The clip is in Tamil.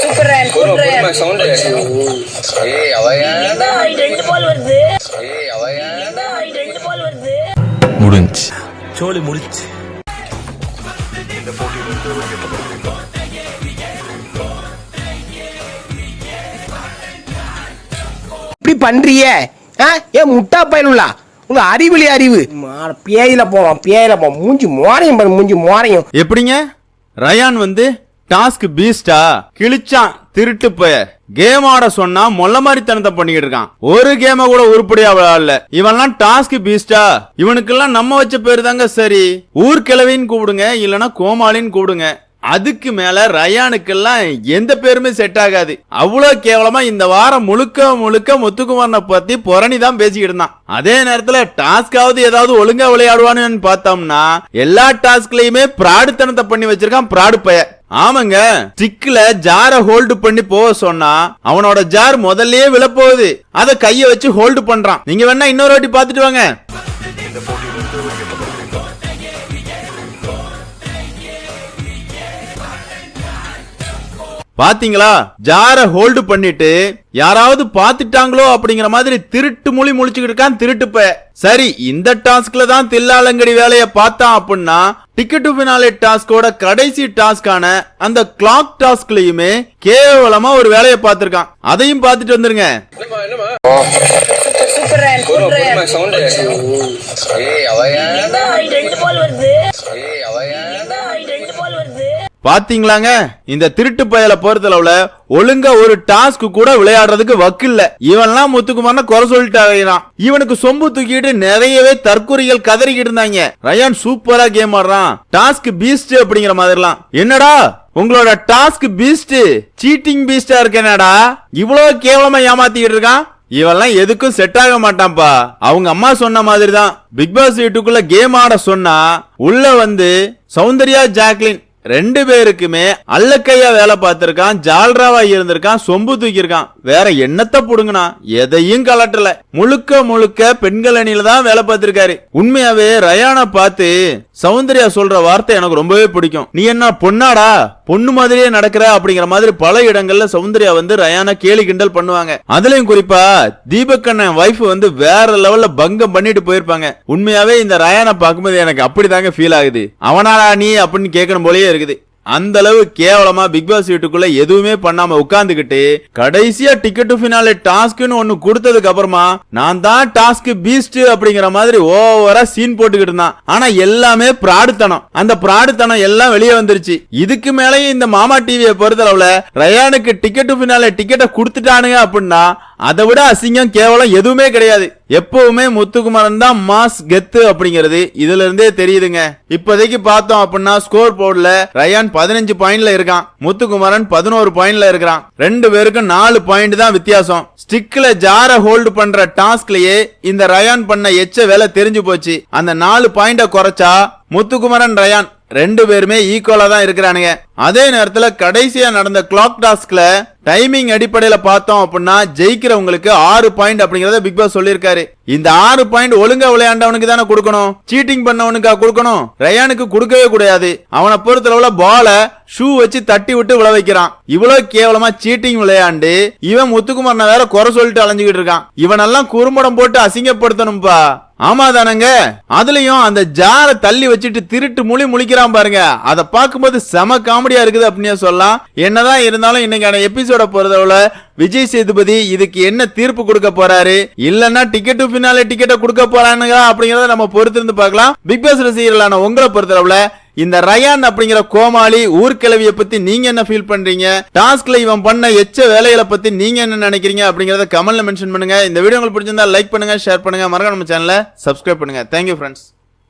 சூப்பர் ரேன் குட் ரேன் ஏய் அவ ஏன்டா ரெண்டு பால் வருது? ஏய் அவ ஏன்டா ரெண்டு பால் வருது? முடிஞ்சு. சோலி முடிச்சு இப்படி பண்றிய? ஏன் முட்டா பயனுள்ளா? உங்க அறிவிலி அறிவு. பேயில போவான் பேயில போவான் மூஞ்சி மோரையும் மூஞ்சி மோரையும். எப்படிங்க? ரயான் வந்து டாஸ்க் பீஸ்டா கிழிச்சான் திருட்டு போய. கேம் ஆட சொன்னா மொல்ல மாதிரி தனத்தை பண்ணிக்கிட்டு இருக்கான். ஒரு கேம கூட உருப்படியா விளையாடல. இவன்லாம் டாஸ்க் பீஸ்டா. இவனுக்கெல்லாம் நம்ம வச்ச பேரு தாங்க சரி. ஊர்கிழவின்னு கூப்பிடுங்க இல்லனா கோமாளின்னு கூப்பிடுங்க. அதுக்கு மேல ரயானுக்கெல்லாம் எந்த பேருமே செட் ஆகாது. அவ்வளவு கேவலமா இந்த வாரம் முழுக்க முழுக்க முத்துக்குமாரனை பத்தி புரணி தான் பேசிக்கிட்டு இருந்தான். அதே நேரத்துல டாஸ்காவது ஏதாவது ஒழுங்கா விளையாடுவான்னு பார்த்தோம்னா எல்லா டாஸ்க்லயுமே பிராடுத்தனத்தை பண்ணி வச்சிருக்கான் பிராடு பய ஆமாங்க. ஸ்டிக்ல ஜார ஹோல்டு பண்ணி போக சொன்னா அவனோட ஜார் முதல்லயே விழப்போகுது. அத கைய வச்சு ஹோல்டு பண்றான். நீங்க வேணா இன்னொரு வாட்டி பாத்துட்டு வாங்க. பாத்தீங்களா? ஜார ஹோல்டு பண்ணிட்டு யாராவது பாத்துட்டாங்களோ அப்படிங்கிற மாதிரி திருட்டு மொழி முழிச்சுக்கிட்டு இருக்கான் திருட்டு பய சரி இந்த டாஸ்க்ல தான் தில்லாலங்கடி வேலைய பார்த்தான் அப்படின்னா டிக்கெட் டு ஃபினாலே டாஸ்கோட கடைசி டாஸ்கான அந்த கிளாக் டாஸ்க்லயுமே கேவலமா ஒரு வேலையை பார்த்திருக்கான். அதையும் பார்த்துட்டு வந்துருங்க. ஏய் அவ ஏன்டா ரெண்டு பால் வருது ஏய் அவ ஏன்டா ரெண்டு பால் வருது பாத்தீங்களாங்க? இந்த திருட்டு பயல பொறுத்தளவுல ஒழுங்க ஒரு டாஸ்க் கூட விளையாடுறதுக்கு வக்கில்ல. இவன்லாம் முத்துக்குமார்னு குறை சொல்லிட்டு இவனுக்கு சொம்பு தூக்கிட்டு நிறையவே தற்கொலைகள் கதறிக்கிட்டு இருந்தாங்க. ரயான் சூப்பரா கேம் ஆடுறான். டாஸ்க் பீஸ்ட் அப்படிங்கிற மாதிரிலாம். என்னடா? உங்களோட டாஸ்க் பீஸ்ட் சீட்டிங் பீஸ்டா இருக்கேனடா இவ்வளவு கேவலமா ஏமாத்திக்கிட்டு இருக்கான்? இவெல்லாம் எதுக்கும் செட் ஆக மாட்டான்ப்பா. அவங்க அம்மா சொன்ன மாதிரி தான் பிக் பாஸ் வீட்டுக்குள்ள கேம் ஆட சொன்னா உள்ள வந்து சௌந்தர்யா ஜாக்லின் ரெண்டு பேருக்குமே அல்லக்கையா வேலை பார்த்திருக்கான் ஜால்ராவா இருந்திருக்கான் சொம்பு தூக்கியிருக்கான். வேற என்னத்தை புடுங்கனா? எதையும் கலட்டல. முழுக்க முழுக்க பெண்கள் அணியில தான் வேலை பார்த்திருக்காரு. உண்மையாவே ரயானை பார்த்து சௌந்தர்யா சொல்ற வார்த்தை எனக்கு ரொம்பவே பிடிக்கும். நீ என்ன பொண்ணாடா? பொண்ணு மாதிரியே நடக்கிற அப்படிங்கிற மாதிரி பல இடங்கள்ல சௌந்தர்யா வந்து ரயானா கேலி கிண்டல் பண்ணுவாங்க. அதுலயும் குறிப்பா தீபக் அண்ணன் வைஃப் வந்து வேற லெவல்ல பங்கம் பண்ணிட்டு போயிருப்பாங்க. உண்மையாவே இந்த ரயானை பார்க்கும்போது எனக்கு அப்படிதாங்க ஃபீல் ஆகுது. அவனாடா நீ அப்படின்னு கேட்கணும் போலயே இருக்குது. அந்த அளவு கேவலமா பிக் பாஸ் வீட்டுக்குள்ள எதுவுமே பண்ணாம உட்கார்ந்துகிட்டு கடைசியா டிக்கெட் ஃபினாலே டாஸ்க்னு ஒன்னு கொடுத்ததுக்கு அப்புறமா நான் தான் டாஸ்க் பீஸ்ட் அப்படிங்கிற மாதிரி ஓவரா சீன் போட்டுக்கிட்டு இருந்தான். ஆனா எல்லாமே பிராடுத்தனம். அந்த பிராடுத்தனம் எல்லாம் வெளியே வந்துருச்சு. இதுக்கு மேலேயும் இந்த மாமா டிவியை பொறுத்தளவுல ரயானுக்கு டிக்கெட் ஃபினாலே டிக்கெட்டை கொடுத்துட்டானுங்க அப்படின்னா அதை விட அசிங்கம் கேவலம் எதுவுமே கிடையாது. எப்பவுமே முத்துக்குமரன் தான் மாஸ் கெத்து அப்படிங்கிறது. இதுல இருந்தே தெரியுதுங்க. இப்போதைக்கு பார்த்தோம் அப்படின்னா ஸ்கோர் போர்டுல ரயான் பதினஞ்சு பாயிண்ட்ல இருக்கான். முத்துக்குமரன் பதினோரு பாயிண்ட்ல இருக்கிறான். ரெண்டு பேருக்கும் நாலு பாயிண்ட் தான் வித்தியாசம். ஸ்டிக்ல ஜார ஹோல்டு பண்ற டாஸ்க்லயே இந்த ரயான் பண்ண எச்ச வேலை தெரிஞ்சு போச்சு. அந்த நாலு பாயிண்ட குறைச்சா முத்துக்குமரன் ரயான் ரெண்டு பேருமே ஈக்குவலா தான் இருக்கிறானுங்க. அதே நேரத்துல கடைசியா நடந்த கிளாக் டாஸ்க்ல டைமிங் அடிப்படையில பார்த்தோம் அப்படின்னா ஜெயிக்கிறவங்களுக்கு ஆறு பாயிண்ட் அப்படிங்கறத பிக் பாஸ் சொல்லியிருக்காரு. இந்த ஆறு பாயிண்ட் ஒழுங்கா விளையாண்டவனுக்கு தானே கொடுக்கணும். சீட்டிங் பண்ணவனுக்கா கொடுக்கணும். ரயானுக்கு கொடுக்கவே கூடாது. அவனை பொறுத்தளவுல பால ஷூ வச்சு தட்டி விட்டு விழ வைக்கிறான். இவ்வளவு கேவலமா சீட்டிங் விளையாண்டு இவன் முத்துக்குமரனை வேற குறை சொல்லிட்டு அலைஞ்சுக்கிட்டு இருக்கான். இவனெல்லாம் குறும்படம் போட்டு அசிங்கப்படுத்தணும்பா. ஆமா தானங்க அதுலயும் அந்த ஜார தள்ளி வச்சுட்டு திருட்டு முழி முழிக்கிறான் பாருங்க. அத பார்க்கும்போது செம காமெடியா இருக்குது அப்படின்னு சொல்லலாம். என்னதான் இருந்தாலும் இன்னைக்கான எபிசோட பொறுத்தவரை விஜய் சேதுபதி இதுக்கு என்ன தீர்ப்பு கொடுக்க போறாரு? இல்லன்னா டிக்கெட்டு பின்னாலே டிக்கெட்டை கொடுக்க போறானுங்களா அப்படிங்கறத நம்ம பொறுத்திருந்து பார்க்கலாம். பிக் பாஸ் ரசிகர்களான உங்களை பொறுத்தளவுல இந்த ரயான் அப்படிங்கிற கோமாளி ஊர்கிழவிய பத்தி நீங்க என்ன ஃபீல் பண்றீங்க? டாஸ்க்ல இவன் பண்ண எச்ச வேலைகளை பத்தி நீங்க என்ன நினைக்கிறீங்க அப்படிங்கறத கமெண்ட்ல மென்ஷன் பண்ணுங்க. இந்த வீடியோ உங்களுக்கு பிடிச்சிருந்தா லைக் பண்ணுங்க ஷேர் பண்ணுங்க. மறக்காம நம்ம சேனலை சப்ஸ்கிரைப் பண்ணுங்க. Thank you friends